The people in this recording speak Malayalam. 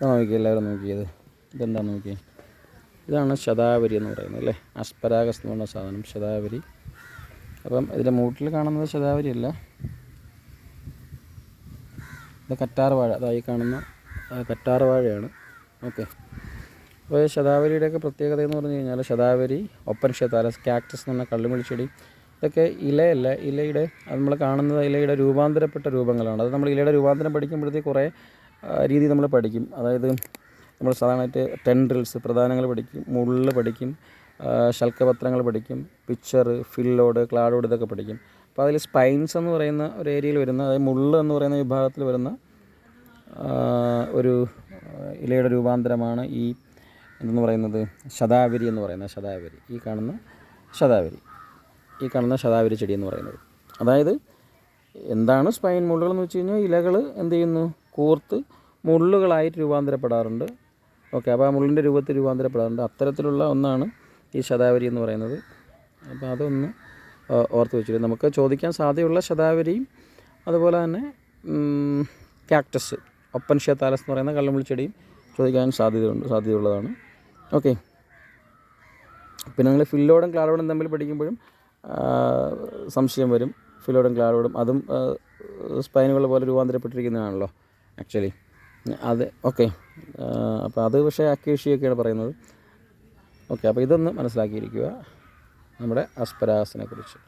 നോക്കി എല്ലാവരും നോക്കിയത് ഇതെന്താ നോക്കി ഇതാണ് ശതാവരി എന്ന് പറയുന്നത് അല്ലേ? അസ്പരാഗസ് എന്ന് പറഞ്ഞ സാധനം ശതാവരി. അപ്പം ഇതിന്റെ മൂട്ടിൽ കാണുന്നത് ശതാവരി അല്ല. ഇത് കറ്റാർ വാഴ അതായി കാണുന്ന കറ്റാർ വാഴയാണ് ഓക്കെ. അപ്പോൾ ശതാവരിയുടെയൊക്കെ പ്രത്യേകത എന്ന് പറഞ്ഞു കഴിഞ്ഞാൽ ശതാവരി ഒപ്പൻ ഷെത്താലസ് കാക്ടസ് എന്ന് പറഞ്ഞ കള്ളുമിളിച്ചെടി ഇതൊക്കെ ഇലയല്ല. ഇലയുടെ നമ്മൾ കാണുന്നത് ഇലയുടെ രൂപാന്തരപ്പെട്ട രൂപങ്ങളാണ്. അത് നമ്മൾ ഇലയുടെ രൂപാന്തരം പഠിക്കുമ്പോഴത്തേക്ക് കുറേ രീതി നമ്മൾ പഠിക്കും. അതായത് നമ്മൾ സാധാരണയായിട്ട് ടെൻഡ്രിൽസ് പ്രധാനങ്ങൾ പഠിക്കും മുള്ള് പഠിക്കും ശൽക്കപത്രങ്ങൾ പഠിക്കും പിക്ചർ ഫില്ലോഡ് ക്ലാഡോഡ് ഇതൊക്കെ പഠിക്കും. അപ്പോൾ അതിൽ സ്പൈൻസ് എന്ന് പറയുന്ന ഒരു ഏരിയയിൽ വരുന്ന അതായത് മുള്ള് എന്ന് പറയുന്ന വിഭാഗത്തിൽ വരുന്ന ഒരു ഇലയുടെ രൂപാന്തരമാണ് ഈ എന്തെന്ന് പറയുന്നത്? ശതാവരി എന്ന് പറയുന്ന ശതാവരി. ഈ കാണുന്ന ശതാവരി. ഈ കാണുന്ന ശതാവരി ചെടി എന്ന് പറയുന്നത്. അതായത് എന്താണ് സ്പൈൻ മുള്ളുകൾ എന്ന് വെച്ച് കഴിഞ്ഞാൽ ഇലകൾ എന്ത് ചെയ്യുന്നു? കൂർത്ത് മുള്ളുകളായിട്ട് രൂപാന്തരപ്പെടാറുണ്ട്. ഓക്കെ അപ്പോൾ ആ മുള്ളിന്റെ രൂപത്തിൽ രൂപാന്തരപ്പെടാറുണ്ട്. അത്തരത്തിലുള്ള ഒന്നാണ് ഈ ശതാവരി എന്ന് പറയുന്നത്. അപ്പോൾ അതൊന്ന് ഓർത്ത് വെച്ചു നമുക്ക് ചോദിക്കാൻ സാധ്യതയുള്ള ശതാവരിയും അതുപോലെ തന്നെ ക്യാക്ടസ് ഒപ്പൻ ഷേത്താലസ് എന്ന് പറയുന്ന കള്ളമുള്ളിച്ചെടിയും ചോദിക്കാൻ സാധ്യതയുണ്ട് സാധ്യതയുള്ളതാണ്. ഓക്കെ പിന്നെ നിങ്ങൾ ഫില്ലോടും ക്ലാഡോടും തമ്മിൽ പഠിക്കുമ്പോഴും സംശയം വരും. ഫില്ലോടും ക്ലാറോഡും അതും സ്പൈനുകൾ പോലെ രൂപാന്തരപ്പെട്ടിരിക്കുന്നതാണല്ലോ ആക്ച്വലി അത് ഓക്കെ അപ്പോൾ അത് പക്ഷേ അക്കേഷിയൊക്കെയാണ് പറയുന്നത്. ഓക്കെ അപ്പോൾ ഇതൊന്ന് മനസ്സിലാക്കിയിരിക്കുക നമ്മുടെ അസ്പരാസിനെ കുറിച്ച്